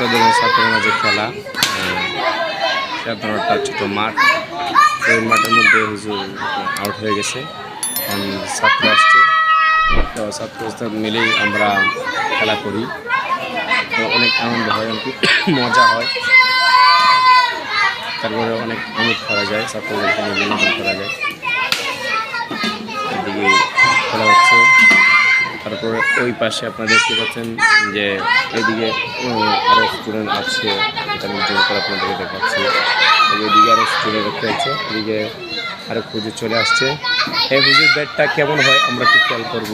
উস্তাদের ছাত্রের মাঝে খেলা। একটা ছোট মাঠ। এই মাঠের মধ্যে হুজুর আউট হয়ে গেছে। ছাত্র আসছে। তো ছাত্র মিলেই আমরা খেলা করি। তো অনেক আনন্দ হয় অনেক মজা হয়। তারপরে অনেক আমোদ করা যায়। ছাত্রদেরকে নিয়ে বিনোদন করা যায়। ওই পাশে আপনারা দেখতে পাচ্ছেন যে এদিকে আরও স্টুডেন্ট আছে এটা আমি জোর করে আপনাদেরকে দেখাচ্ছি। এদিকে আরও স্টুডেন্ট দেখতে পাচ্ছে এদিকে আরও হুজুর চলে আসছে। এই হুজুর ব্যাটটা কেমন হয় আমরা একটু খেয়াল করব।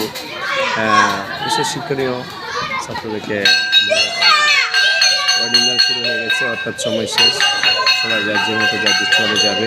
আহ, বিশেষ শিক্ষণীয় ছাত্রদেরকে শুরু হয়ে গেছে অর্থাৎ সময় শেষ। সবাই যার যে মতো যার চলে যাবে।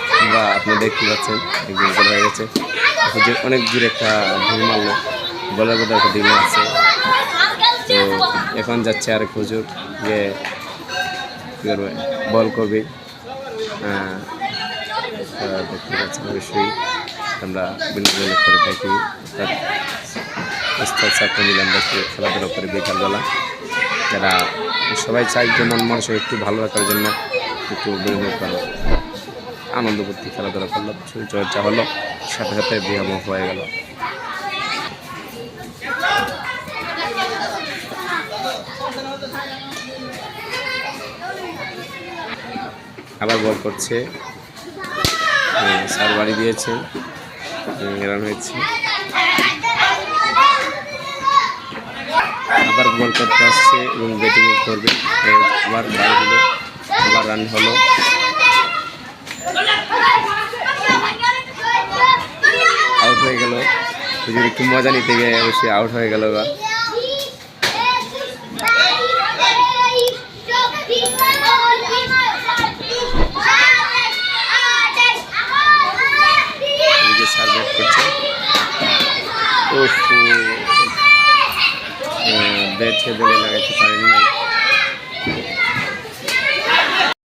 আমরা আপনি দেখতে পাচ্ছেন একদিন হয়ে গেছে। হুজুর অনেক দূরে একটা ঢিল মারলো, বলার বোধহয় একটা ঢিল আছে তো এখন যাচ্ছে আর হুজুর যে কী বল করবে। দেখতে পাচ্ছেন অবশ্যই, আমরা বিনোদন করে থাকি অর্থাৎ উস্তাদ ছাত্র আমরা একটু খেলাধুলা করি বিকালবেলা। যারা সবাই চাই যে মন মানুষের একটু ভালো রাখার জন্য একটু বিনোদন করা আনন্দ করতে খেলাধুলা করল শরীর চর্চা হলো, সাথে সাথে ব্যায়াম হয়ে গেল। আবার বল করছে স্যার বাড়ি দিয়েছে রান হয়েছে। আবার বল করতে আসছে এবং ব্যাটিং করবে আবার বাড়ি দিল, আবার রান হলো আউট হয়ে গেল হুজুর একটু মজা নিতে গিয়ে অবশ্যই আউট হয়ে গেল বা ব্যাট করছে। ব্যাট বলে লাগাইতে পারেন নাই।